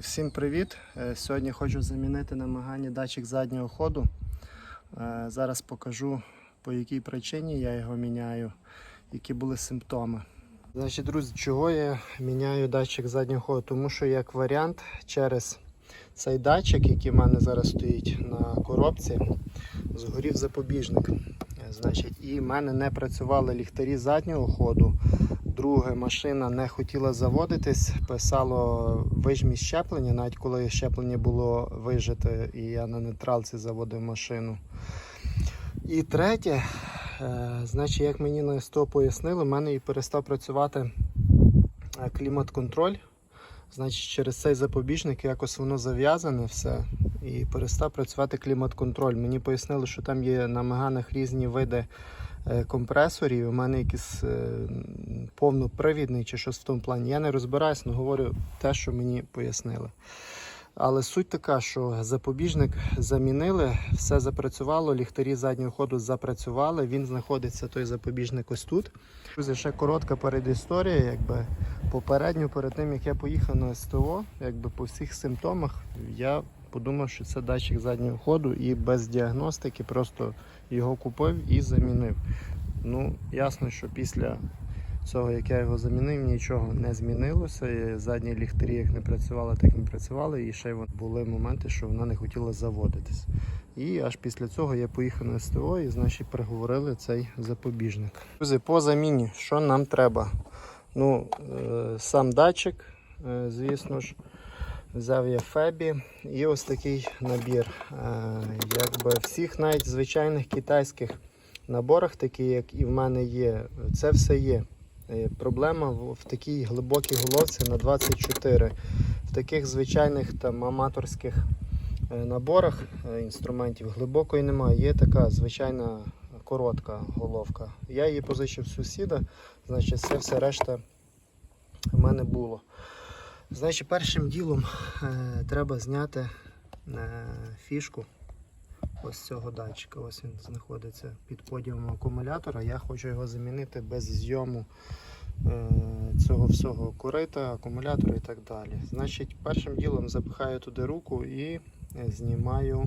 Всім привіт! Е, Сьогодні хочу замінити на Магані датчик заднього ходу. Е, Зараз покажу по якій причині я його міняю, які були симптоми. Значить, друзі, чого я міняю датчик заднього ходу? Тому що як варіант через цей датчик, який в мене зараз стоїть на коробці, згорів запобіжник. Е, Значить, і в мене не працювали ліхтарі заднього ходу. Друге, машина не хотіла заводитись, писало вижмі щеплення, навіть коли щеплення було вижите, і я на нейтралці заводив машину. І третє, е, значить, як мені на СТО пояснили, в мене і перестав працювати е, клімат-контроль. Значить, через цей запобіжник якось воно зав'язане все і перестав працювати клімат-контроль. Мені пояснили, що там є на меганах різні види компресорів. У мене якийсь е, повнопривідний чи щось в тому плані. Я не розбираюсь, але говорю те, що мені пояснили. Але суть така, що запобіжник замінили, все запрацювало, ліхтарі заднього ходу запрацювали. Він знаходиться той запобіжник ось тут. Друзі, ще коротка передісторія. Якби попередньо, перед тим як я поїхав на СТО, якби по всіх симптомах я подумав, що це датчик заднього ходу і без діагностики просто його купив і замінив. Ну, ясно, що після цього, як я його замінив, нічого не змінилося. Задні ліхтарі як не працювали, так і не працювали. І ще були моменти, що вона не хотіла заводитись. І аж після цього я поїхав на СТО і значить приговорили цей запобіжник. Друзі, по заміні, що нам треба? Ну, е, сам датчик, е, звісно ж. Взяв я Фебі і ось такий набір. Е, якби всіх навіть звичайних китайських наборах, такі як і в мене є, це все є. Е, Проблема в, такій глибокій головці на 24. В таких звичайних там аматорських е, наборах інструментів глибокої немає. Є така звичайна коротка головка. Я її позичив сусіда, значить це все решта в мене було. Значить, першим ділом е, треба зняти е, фішку ось цього датчика. Ось він знаходиться під подіумом акумулятора. Я хочу його замінити без зйому е, цього всього корита, акумулятора і так далі. Значить, першим ділом запихаю туди руку і е, знімаю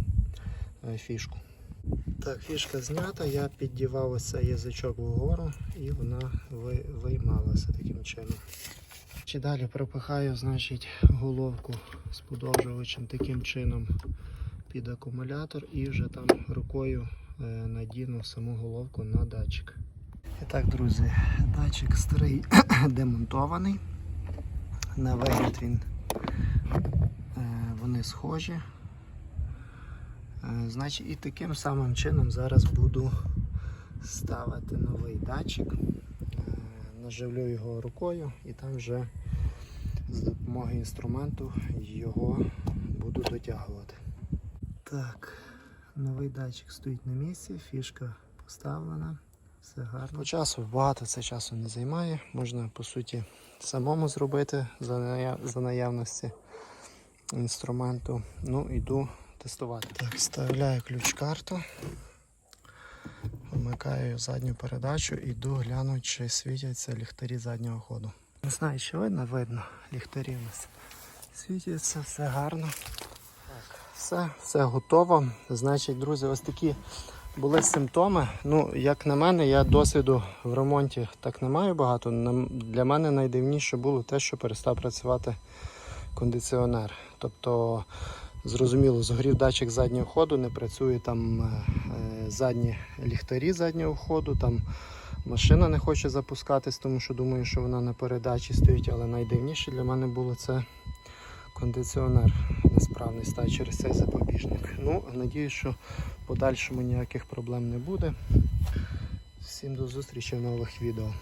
е, фішку. Так, фішка знята, я піддівав ось цей язичок вгору і вона ви- виймалася таким чином. Чи далі пропихаю значить, головку з подовжувачем таким чином під акумулятор і вже там рукою е, надіну саму головку на датчик. І так, друзі, датчик старий демонтований. На вигляд він е, вони схожі. Е, Значить, і таким самим чином зараз буду ставити новий датчик. Наживлю його рукою і там вже з допомогою інструменту його буду дотягувати. Так, новий датчик стоїть на місці, фішка поставлена, все гарно. По часу багато це часу не займає, можна по суті самому зробити за, наявності інструменту. Ну, йду тестувати. Так, вставляю ключ-карту, вмикаю задню передачу, йду гляну, чи світяться ліхтарі заднього ходу. Не знаю, чи видно, видно ліхтарі у нас. Світяться, все гарно. Так, все, все готово. Значить, друзі, ось такі були симптоми. Ну, як на мене, я досвіду в ремонті так не маю багато. Для мене найдивніше було те, що перестав працювати кондиціонер. Тобто, зрозуміло, згорів датчик заднього ходу, не працює там е, задні ліхтарі заднього ходу. Там Машина не хоче запускатись, тому що думаю, що вона на передачі стоїть, але найдивніше для мене було це кондиціонер несправний стає через цей запобіжник. Ну, надіюсь, що в подальшому ніяких проблем не буде. Всім до зустрічі в нових відео.